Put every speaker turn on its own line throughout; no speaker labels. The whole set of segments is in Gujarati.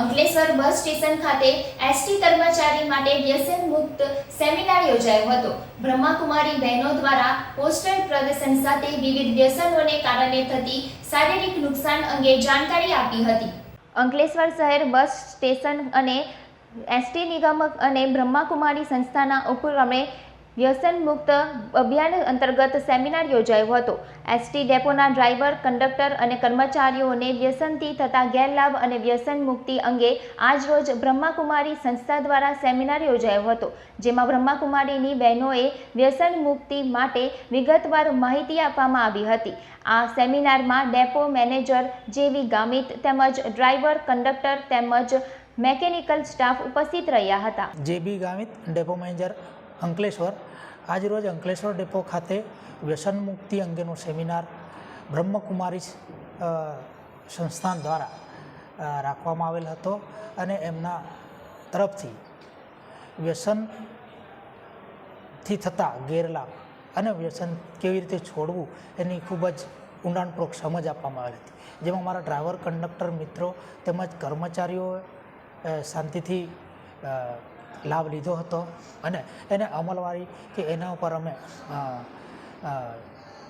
અંકલેશ્વર બસ સ્ટેશન ખાતે એસટી કર્મચારી માટે વ્યસન મુક્ત સેમિનાર યોજાયો હતો. બ્રહ્માકુમારી બહેનો દ્વારા પોસ્ટર પ્રદર્શન સાથે વિવિધ વ્યસનોને કારણે થતી શારીરિક નુકસાન અંગે જાણકારી આપી હતી. અંકલેશ્વર શહેર બસ સ્ટેશન અને એસટી નિગમ અને બ્રહ્માકુમારી સંસ્થાના ઉપક્રમે વ્યસન મુક્ત અભિયાન અંતર્ગત સેમિનાર યોજાયો હતો. એસટી ડેપોના ડ્રાઈવર, કંડક્ટર અને કર્મચારીઓને વ્યસનથી થતા ગેરલાભ અને વ્યસન મુક્તિ અંગે આજરોજ બ્રહ્માકુમારી સંસ્થા દ્વારા સેમિનાર યોજાયો હતો, જેમાં બ્રહ્માકુમારીની બહેનોએ વ્યસન મુક્તિ માટે વિગતવાર માહિતી આપવામાં આવી હતી. આ સેમિનારમાં ડેપો મેનેજર જેવી ગામિત તેમજ ડ્રાઈવર, કંડક્ટર તેમજ મેકેનિકલ સ્ટાફ ઉપસ્થિત રહ્યા હતા.
J B Gamit, depot manager Ankleshwar. આજરોજ અંકલેશ્વર ડેપો ખાતે વ્યસન મુક્તિ અંગેનો સેમિનાર બ્રહ્મકુમારી સંસ્થાન દ્વારા રાખવામાં આવેલ હતો અને એમના તરફથી વ્યસનથી થતા ગેરલાભ અને વ્યસન કેવી રીતે છોડવું એની ખૂબ જ ઊંડાણપૂર્વક સમજ આપવામાં આવેલી હતી. જેમાં મારા ડ્રાઈવર, કંડક્ટર, મિત્રો તેમજ કર્મચારીઓ શાંતિથી લાભ લીધો હતો. અને એને અમલવારી કે એના ઉપર અમે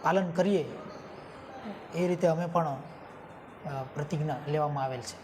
પાલન કરીએ એ રીતે અમે પણ પ્રતિજ્ઞા લેવામાં આવેલ છે.